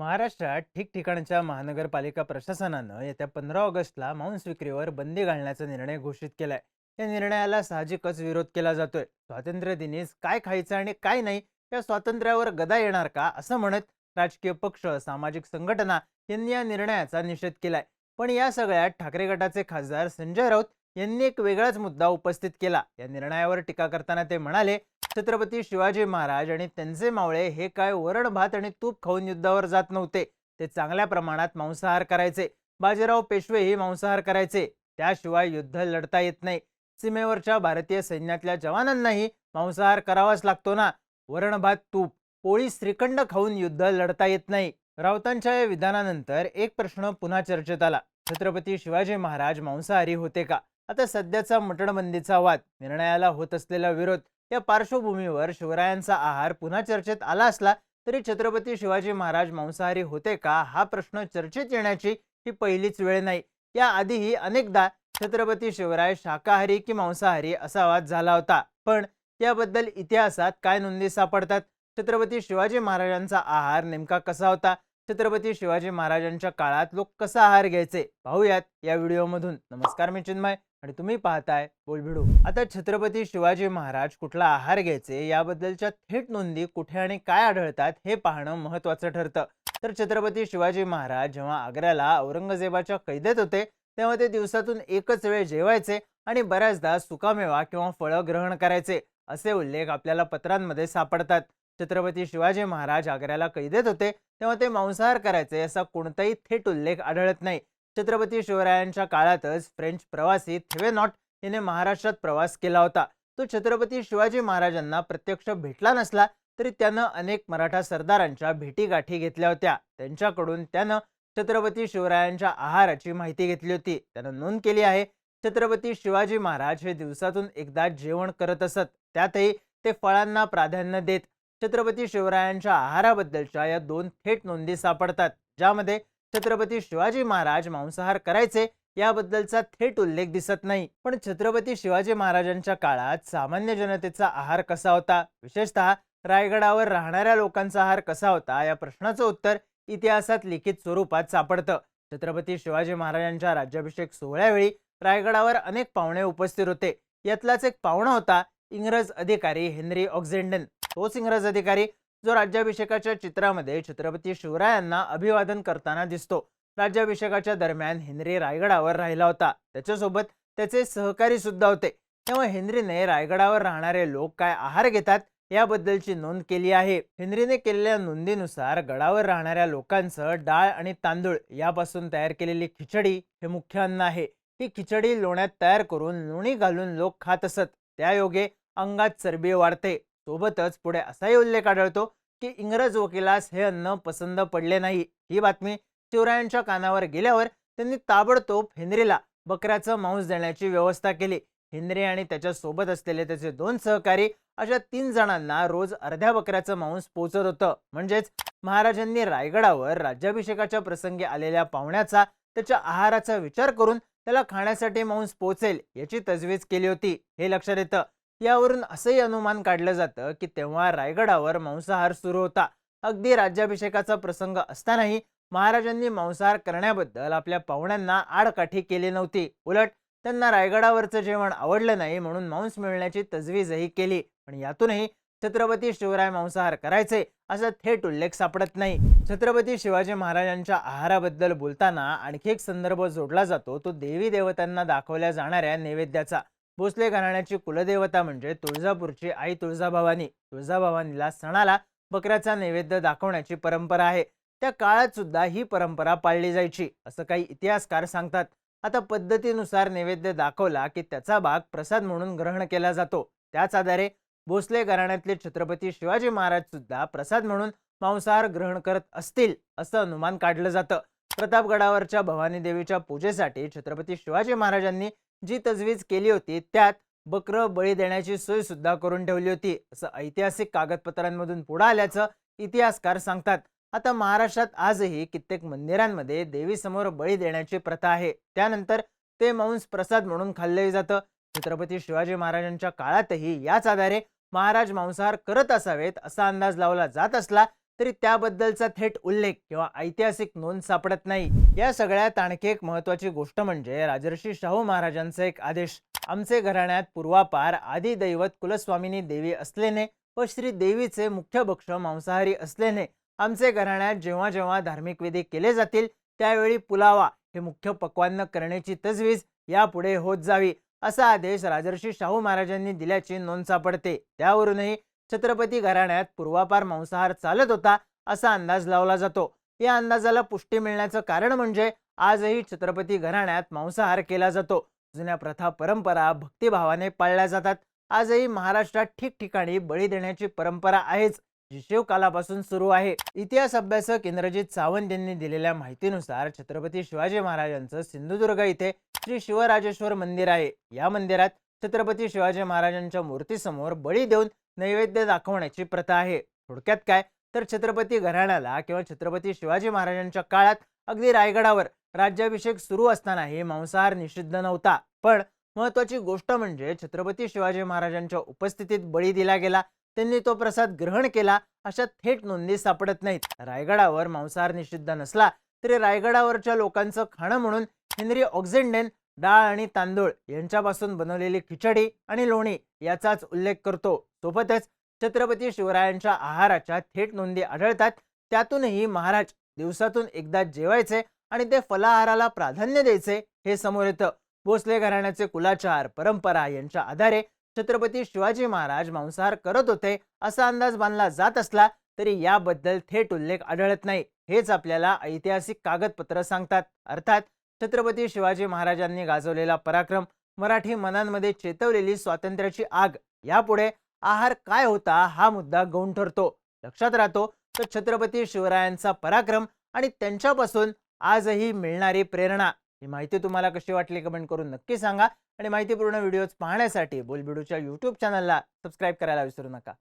महाराष्ट्रात ठिकठिकाणच्या महानगरपालिका प्रशासनानं येत्या पंधरा ऑगस्टला मांस विक्रीवर बंदी घालण्याचा निर्णय घोषित केलाय. या निर्णयाला साहजिकच विरोध केला जातोय. स्वातंत्र्य दिनीच काय खायचं आणि काय नाही या स्वातंत्र्यावर गदा येणार का असं म्हणत राजकीय पक्ष सामाजिक संघटना यांनी या निर्णयाचा निषेध केलाय. पण या सगळ्यात ठाकरे गटाचे खासदार संजय राऊत यांनी एक वेगळाच मुद्दा उपस्थित केला. या निर्णयावर टीका करताना ते म्हणाले छत्रपती शिवाजी महाराज आणि त्यांचे मावळे हे काय वरण भात आणि तूप खाऊन युद्धावर जात नव्हते. ते चांगल्या प्रमाणात मांसाहार करायचे. बाजीराव पेशवेही मांसाहार करायचे. त्याशिवाय युद्ध लढता येत नाही. सीमेवरच्या भारतीय सैन्यातल्या जवानांनाही मांसाहार करावाच लागतो ना. वरण भात तूप पोळी श्रीखंड खाऊन युद्ध लढता येत नाही. राऊतांच्या या विधानानंतर एक प्रश्न पुन्हा चर्चेत आला. छत्रपती शिवाजी महाराज मांसाहारी होते का? आता सध्याचा मटणबंदीचा वाद निर्णयाला होत असलेला विरोध या पार्श्वभूमीवर शिवरायांचा आहार पुन्हा चर्चेत आला असला तरी छत्रपती शिवाजी महाराज मांसाहारी होते का हा प्रश्न चर्चेत येण्याची ही पहिलीच वेळ नाही. याआधीही अनेकदा छत्रपती शिवराय शाकाहारी की मांसाहारी असा वाद झाला होता. पण याबद्दल इतिहासात काय नोंदी सापडतात? छत्रपती शिवाजी महाराजांचा आहार नेमका कसा होता? छत्रपती शिवाजी महाराजांच्या काळात लोक कसा आहार घ्यायचे? पाहूयात या व्हिडिओमधून. नमस्कार मी चिन्मय आणि तुम्ही पाहताय बोलभिडू आता छत्रपती शिवाजी महाराज कुठला आहार घ्यायचे? याबद्दलच्या थेट नोंदी कुठे आणि काय आढळतात हे पाहणं महत्वाचं ठरतं. तर छत्रपती शिवाजी महाराज जेव्हा आग्र्याला औरंगजेबाच्या कैदेत होते तेव्हा ते दिवसातून एकच वेळ जेवायचे आणि बऱ्याचदा सुकामेवा किंवा फळं ग्रहण करायचे असे उल्लेख आपल्याला पत्रांमध्ये सापडतात. छत्रपती शिवाजी महाराज आग्र्याला कैदेत होते तेव्हा ते मांसाहार करायचे असा कोणताही थेट उल्लेख आढळत नाही. छत्रपती शिवरायांच्या काळातच फ्रेंच प्रवासी थेवेनॉट याने महाराष्ट्रात प्रवास केला होता. तो छत्रपती शिवाजी महाराजांना प्रत्यक्ष भेटला नसला तरी त्यानं अनेक मराठा सरदारांच्या भेटीगाठी घेतल्या होत्या. त्यांच्याकडून त्यानं छत्रपती शिवरायांच्या आहाराची माहिती घेतली होती. त्यानं नोंद केली आहे छत्रपती शिवाजी महाराज हे दिवसातून एकदा जेवण करत असत. त्यातही ते फळांना प्राधान्य देत छत्रपती शिवरायांच्या आहाराबद्दलच्या या दोन थेट नोंदी सापडतात ज्यामध्ये छत्रपती शिवाजी महाराज मांसाहार करायचे याबद्दलचा थेट उल्लेख दिसत नाही. पण छत्रपती शिवाजी महाराजांच्या काळात सामान्य जनतेचा आहार कसा होता? विशेषतः रायगडावर राहणाऱ्या लोकांचा आहार कसा होता? या प्रश्नाचं उत्तर इतिहासात लिखित स्वरूपात सापडतं. छत्रपती शिवाजी महाराजांच्या राज्याभिषेक सोहळ्यावेळी रायगडावर अनेक पाहुणे उपस्थित होते. यातलाच एक पाहुणा होता इंग्रज अधिकारी हेनरी ऑक्झेंडन. तोच इंग्रज अधिकारी जो राज्याभिषेकाच्या चित्रामध्ये छत्रपती शिवरायांना अभिवादन करताना दिसतो. राज्याभिषेकाच्या दरम्यान हेनरी रायगडावर राहिला होता. त्याच्यासोबत त्याचे सहकारी सुद्धा होते. तेव्हा हेनरीने रायगडावर राहणारे लोक काय आहार घेतात याबद्दलची नोंद केली आहे. हेनरीने केलेल्या नोंदीनुसार गडावर राहणाऱ्या लोकांचं डाळ आणि तांदूळ यापासून तयार केलेली खिचडी हे मुख्य अन्न आहे. ही खिचडी लोण्यात तयार करून लोणी घालून लोक खात असत. त्यायोगे अंगात चरबी वाढते. सोबतच पुढे असाही उल्लेख आढळतो की इंग्रज वकिलास हे अन्न पसंत पडले नाही. ही बातमी शिवरायांच्या कानावर गेल्यावर त्यांनी ताबडतोब हेनरीला बकऱ्याचं मांस देण्याची व्यवस्था केली. हेनरी आणि त्याच्या सोबत असलेले त्याचे दोन सहकारी अशा तीन जणांना रोज अर्ध्या बकऱ्याचं मांस पोचत होतं. म्हणजेच महाराजांनी रायगडावर राज्याभिषेकाच्या प्रसंगी आलेल्या पाहुण्याचा त्याच्या आहाराचा विचार करून त्याला खाण्यासाठी मांस पोचेल याची तजवीज केली होती. हे लक्षात येतं. यावरून असंही अनुमान काढलं जातं की तेव्हा रायगडावर मांसाहार सुरू होता. अगदी राज्याभिषेकाचा प्रसंग असतानाही महाराजांनी मांसाहार करण्याबद्दल आपल्या पाहुण्यांना आडकाठी केली नव्हती. उलट त्यांना रायगडावरचं जेवण आवडलं नाही म्हणून मांस मिळण्याची तजवीजही केली. पण यातूनही छत्रपती शिवराय मांसाहार करायचे असा थेट उल्लेख सापडत नाही. छत्रपती शिवाजी महाराजांच्या आहाराबद्दल बोलताना आणखी एक संदर्भ जोडला जातो. तो देवी देवतांना दाखवल्या जाणाऱ्या नैवेद्याचा. भोसले घराण्याची कुलदेवता म्हणजे तुळजापूरची आई तुळजाभवानी. तुळजाभवानीला सणाला बकऱ्याचा नैवेद्य दाखवण्याची परंपरा आहे. त्या काळात सुद्धा ही परंपरा पाळली जायची असं काही इतिहासकार सांगतात. आता पद्धतीनुसार नैवेद्य दाखवला की त्याचा भाग प्रसाद म्हणून ग्रहण केला जातो. त्याच आधारे भोसले घराण्यातले छत्रपती शिवाजी महाराज सुद्धा प्रसाद म्हणून मांसाहार ग्रहण करत असतील असं अनुमान काढलं जातं. प्रतापगडावरच्या भवानी देवीच्या पूजेसाठी छत्रपती शिवाजी महाराजांनी जी तजवीज केली होती त्यात बकर बळी देण्याची सोय सुद्धा करून ठेवली होती. असं ऐतिहासिक कागदपत्रांमधून पुढे आल्याचं इतिहासकार सांगतात. आता महाराष्ट्रात आजही कित्येक मंदिरांमध्ये देवीसमोर बळी देण्याची प्रथा आहे. त्यानंतर ते मांस प्रसाद म्हणून खाल्ले जातं. छत्रपती शिवाजी महाराजांच्या काळातही याच आधारे महाराज मांसाहार करत असावेत असा अंदाज लावला जात असला तरी त्याबद्दलचा थेट उल्लेख किंवा ऐतिहासिक नोंद सापडत नाही. या सगळ्यात आणखी एक महत्वाची गोष्ट म्हणजे राजर्षी शाहू महाराजांचा एक आदेश. आमचे घराण्यात पूर्वापार आदी दैवत कुलस्वामिनी देवी असल्याने व श्री देवीचे मुख्य भक्ष मांसाहारी असल्याने आमचे घराण्यात जेव्हा जेव्हा धार्मिक विधी केले जातील त्यावेळी पुलावा हे मुख्य पक्वान्न करण्याची तजवीज यापुढे होत जावी असा आदेश राजर्षी शाहू महाराजांनी दिल्याची नोंद सापडते. त्यावरूनही छत्रपती घराण्यात पूर्वापार मांसाहार चालत होता असा अंदाज लावला जातो. या अंदाजाला पुष्टी मिळण्याचं कारण म्हणजे आजही छत्रपती घराण्यात मांसाहार केला जातो. जुन्या प्रथा परंपरा भक्तिभावाने पाळल्या जातात. आजही महाराष्ट्रात ठिकठिकाणी बळी देण्याची परंपरा आहेच जी शिवकालापासून सुरू आहे. इतिहास अभ्यासक इंद्रजित सावंत यांनी दिलेल्या माहितीनुसार छत्रपती शिवाजी महाराजांचं सिंधुदुर्ग इथे श्री शिवराजेश्वर मंदिर आहे. या मंदिरात छत्रपती शिवाजी महाराजांच्या मूर्तीसमोर बळी देऊन नैवेद्य दाखवण्याची प्रथा आहे. थोडक्यात काय? तर छत्रपती घराण्याला किंवा छत्रपती शिवाजी महाराजांच्या काळात अगदी रायगडावर राज्याभिषेक सुरू असतानाही मांसाहार निषिद्ध नव्हता. पण महत्वाची गोष्ट म्हणजे छत्रपती शिवाजी महाराजांच्या उपस्थितीत बळी दिला गेला. त्यांनी तो प्रसाद ग्रहण केला. अशा थेट नोंदी सापडत नाहीत. रायगडावर मांसाहार निषिद्ध नसला तरी रायगडावरच्या लोकांचं खाणं म्हणून हेनरी ऑक्झेंडेन डाळ आणि तांदूळ यांच्यापासून बनवलेली खिचडी आणि लोणी याचाच उल्लेख करतो. सोबतच छत्रपती शिवरायांच्या आहाराच्या थेट नोंदी आढळतात. त्यातूनही महाराज दिवसातून एकदा जेवायचे आणि ते फलाहाराला प्राधान्य द्यायचे हे समोर येतं. भोसले घराण्याचे कुलाचार परंपरा यांच्या आधारे छत्रपती शिवाजी महाराज मांसाहार करत होते असा अंदाज बांधला जात असला तरी याबद्दल थेट उल्लेख आढळत नाही हेच आपल्याला ऐतिहासिक कागदपत्र सांगतात. अर्थात छत्रपती शिवाजी महाराजांनी गाजवलेला पराक्रम मराठी मनांमध्ये चेतवलेली स्वातंत्र्याची आग यापुढे आहार काय होता हा मुद्दा गौण ठरतो. लक्षात राहतो तर छत्रपती शिवरायांचा पराक्रम आणि त्यांच्यापासून आजही मिळणारी प्रेरणा. ही माहिती तुम्हाला कशी वाटली कमेंट करून नक्की सांगा आणि माहितीपूर्ण व्हिडिओज पाहण्यासाठी बोलबिडूच्या यूट्यूब चॅनलला सबस्क्राईब करायला विसरू नका.